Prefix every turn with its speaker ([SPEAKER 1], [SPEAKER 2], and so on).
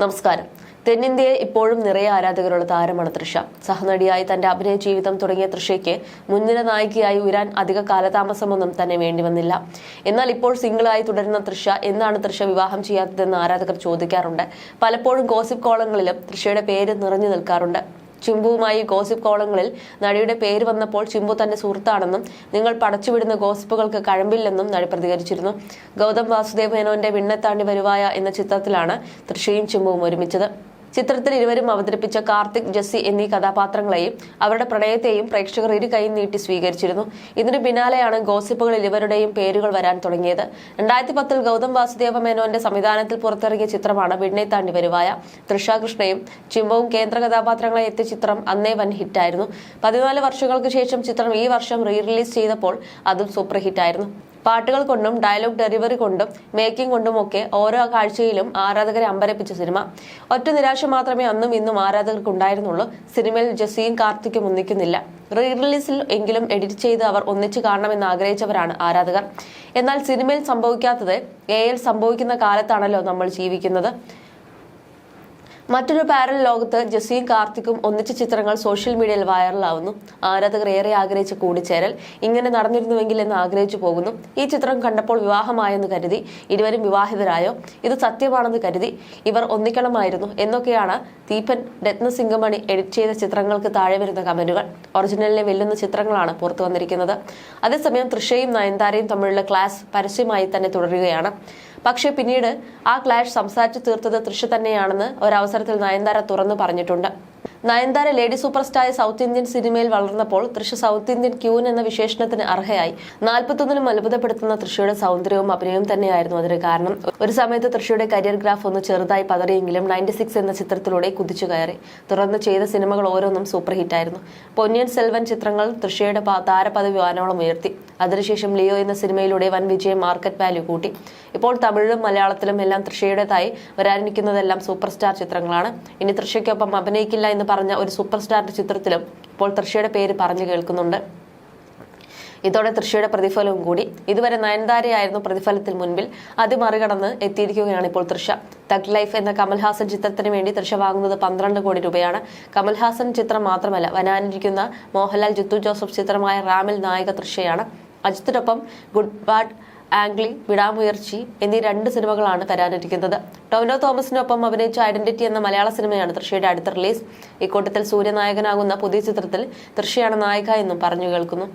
[SPEAKER 1] നമസ്കാരം. തെന്നിന്ത്യയിൽ ഇപ്പോഴും നിറയെ ആരാധകരുള്ള താരമാണ് തൃഷ. സഹനടിയായി തന്റെ അഭിനയ ജീവിതം തുടങ്ങിയ തൃഷയ്ക്ക് മുൻനിര നായികയായി ഉയരാൻ അധിക കാലതാമസമൊന്നും തന്നെ വേണ്ടിവന്നില്ല എന്നാൽ ഇപ്പോൾ സിംഗിളായി തുടരുന്ന തൃഷ എന്നാണ് തൃഷ വിവാഹം ചെയ്യാത്തതെന്ന് ആരാധകർ ചോദിക്കാറുണ്ട്. പലപ്പോഴും ഗോസിപ്പ് കോളങ്ങളിലും തൃഷയുടെ പേര് നിറഞ്ഞു നിൽക്കാറുണ്ട്. ചിമ്പുവുമായി ഗോസിപ്പ് കോളങ്ങളിൽ നടിയുടെ പേര് വന്നപ്പോൾ ചിമ്പു തന്റെ സുഹൃത്താണെന്നും നിങ്ങൾ പടച്ചുവിടുന്ന ഗോസിപ്പുകൾക്ക് കഴമ്പില്ലെന്നും നടി പ്രതികരിച്ചിരുന്നു. ഗൗതം വാസുദേവ് മേനോന്റെ വിണ്ണത്താണ്ടി വരുവായ എന്ന ചിത്രത്തിലാണ് തൃശയും ചിമ്പുവും ഒരുമിച്ചത്. ചിത്രത്തിൽ ഇരുവരും അവതരിപ്പിച്ച കാർത്തിക് ജസ്സി എന്നീ കഥാപാത്രങ്ങളെയും അവരുടെ പ്രണയത്തെയും പ്രേക്ഷകർ ഇരു കൈ നീട്ടി സ്വീകരിച്ചിരുന്നു. ഇതിനു പിന്നാലെയാണ് ഗോസിപ്പുകളിൽ ഇവരുടെയും പേരുകൾ വരാൻ തുടങ്ങിയത്. രണ്ടായിരത്തി പത്തിൽ ഗൗതം വാസുദേവ മേനോന്റെ സംവിധാനത്തിൽ പുറത്തിറങ്ങിയ ചിത്രമാണ് വിണ്ണെ താണ്ടി വരുവായ. തൃഷാകൃഷ്ണയും ചിമ്പവും കേന്ദ്ര കഥാപാത്രങ്ങളെ എത്തിയ ചിത്രം അന്നേ വൻ ഹിറ്റായിരുന്നു. പതിനാല് വർഷങ്ങൾക്ക് ശേഷം ചിത്രം ഈ വർഷം റീ റിലീസ് ചെയ്തപ്പോൾ അതും സൂപ്പർ ഹിറ്റായിരുന്നു. പാട്ടുകൾ കൊണ്ടും ഡയലോഗ് ഡെലിവറി കൊണ്ടും മേക്കിംഗ് കൊണ്ടും ഒക്കെ ഓരോ കാഴ്ചയിലും ആരാധകരെ അമ്പരപ്പിച്ച സിനിമ. ഒറ്റ നിരാശ മാത്രമേ അന്നും ഇന്നും ആരാധകർക്ക് ഉണ്ടായിരുന്നുള്ളൂ സിനിമയിൽ ജസിയും കാർത്തിക്കും ഒന്നിക്കുന്നില്ല. റീ റിലീസിൽ എങ്കിലും എഡിറ്റ് ചെയ്ത് അവർ ഒന്നിച്ചു കാണണമെന്ന് ആഗ്രഹിച്ചവരാണ് ആരാധകർ. എന്നാൽ സിനിമയിൽ സംഭവിക്കാത്തത് എ സംഭവിക്കുന്ന കാലത്താണല്ലോ നമ്മൾ ജീവിക്കുന്നത്. മറ്റൊരു പാരൽ ലോകത്ത് ജസീം കാർത്തിക്കും ഒന്നിച്ച ചിത്രങ്ങൾ സോഷ്യൽ മീഡിയയിൽ വൈറലാവുന്നു ആരാധകർ ഏറെ ആഗ്രഹിച്ച കൂടിച്ചേരൽ ഇങ്ങനെ നടന്നിരുന്നുവെങ്കിൽ എന്ന് ആഗ്രഹിച്ചു പോകുന്നു. ഈ ചിത്രം കണ്ടപ്പോൾ വിവാഹമായെന്ന് കരുതി ഇരുവരും വിവാഹിതരായോ? ഇത് സത്യമാണെന്ന് കരുതി ഇവർ ഒന്നിക്കണമായിരുന്നു എന്നൊക്കെയാണ് ദീപൻ രത്നസിംഗമണി എഡിറ്റ് ചെയ്ത ചിത്രങ്ങൾക്ക് താഴെ വരുന്ന കമന്റുകൾ. ഒറിജിനലിനെ വെല്ലുന്ന ചിത്രങ്ങളാണ് പുറത്തു വന്നിരിക്കുന്നത്. അതേസമയം തൃഷയും നയൻതാരയും തമ്മിലുള്ള ക്ലാസ് പരസ്യമായി തന്നെ തുടരുകയാണ്. പക്ഷേ പിന്നീട് ആ ക്ലാഷ് സംസാരിച്ചു തീർത്തത് തൃശ തന്നെയാണെന്ന് ഒരവസരത്തിൽ നയൻതാര തുറന്നു പറഞ്ഞിട്ടുണ്ട്. Nayanthara lady superstar south Indian സിനിമയിൽ വളർന്നപ്പോൾ തൃശ സൗത്ത് ഇന്ത്യൻ ക്യൂൻ എന്ന വിശേഷണത്തിന് അർഹയായി. നാൽപ്പത്തൊന്നിലും അത്ഭുതപ്പെടുത്തുന്ന തൃശയുടെ സൗന്ദര്യവും അഭിനയവും തന്നെയായിരുന്നു അതിന് കാരണം. ഒരു സമയത്ത് തൃശയുടെ കരിയർ ഗ്രാഫ് ഒന്ന് ചെറുതായി പതറിയെങ്കിലും നയന്റി സിക്സ് എന്ന ചിത്രത്തിലൂടെ കുതിച്ചു കയറി. തുടർന്ന് ചെയ്ത സിനിമകൾ ഓരോന്നും സൂപ്പർ ഹിറ്റായിരുന്നു. പൊന്നിയൻ സെൽവൻ ചിത്രങ്ങൾ തൃശയുടെ താരപദവി വാനോളം ഉയർത്തി. അതിനുശേഷം ലിയോ എന്ന സിനിമയിലൂടെ വൻ വിജയം മാർക്കറ്റ് വാല്യൂ കൂട്ടി. ഇപ്പോൾ തമിഴിലും മലയാളത്തിലും എല്ലാം തൃശ്ശയുടേതായി വരാനിരിക്കുന്നതെല്ലാം സൂപ്പർ സ്റ്റാർ ചിത്രങ്ങളാണ്. ഇനി തൃശ്ശയ്ക്കൊപ്പം അഭിനയിക്കില്ല എന്ന് പറഞ്ഞ ഒരു സൂപ്പർ സ്റ്റാറിന്റെ ചിത്രത്തിലും ഇപ്പോൾ തൃഷയുടെ പേര് പറഞ്ഞു കേൾക്കുന്നുണ്ട്. ഇതോടെ തൃശ്ശിയുടെ പ്രതിഫലവും കൂടി. ഇതുവരെ നയൻതാരയായിരുന്നു പ്രതിഫലത്തിൽ മുൻപിൽ. അത് മറികടന്ന് എത്തിയിരിക്കുകയാണ് ഇപ്പോൾ തൃശ തഗ് ലൈഫ് എന്ന കമൽഹാസൻ ചിത്രത്തിന് വേണ്ടി തൃശ വാങ്ങുന്നത് പന്ത്രണ്ട് കോടി രൂപയാണ്. കമൽഹാസൻ ചിത്രം മാത്രമല്ല വനാനിരിക്കുന്ന മോഹൻലാൽ ജിത്തു ജോസഫ് ചിത്രമായ റാമിൽ നായിക തൃശയാണ് അജിത്തിനൊപ്പം ഗുഡ് ബാഡ് ആംഗ്ലി വിടാമുയർച്ചി എന്നീ രണ്ട് സിനിമകളാണ് വരാനിരിക്കുന്നത് ടോവിനോ തോമസിനൊപ്പം അഭിനയിച്ച ഐഡന്റിറ്റി എന്ന മലയാള സിനിമയാണ് തൃഷയുടെ അടുത്ത റിലീസ്. ഇക്കൂട്ടത്തിൽ സൂര്യനായകനാകുന്ന പുതിയ ചിത്രത്തിൽ തൃശയാണ് നായിക എന്നും പറഞ്ഞു കേൾക്കുന്നു.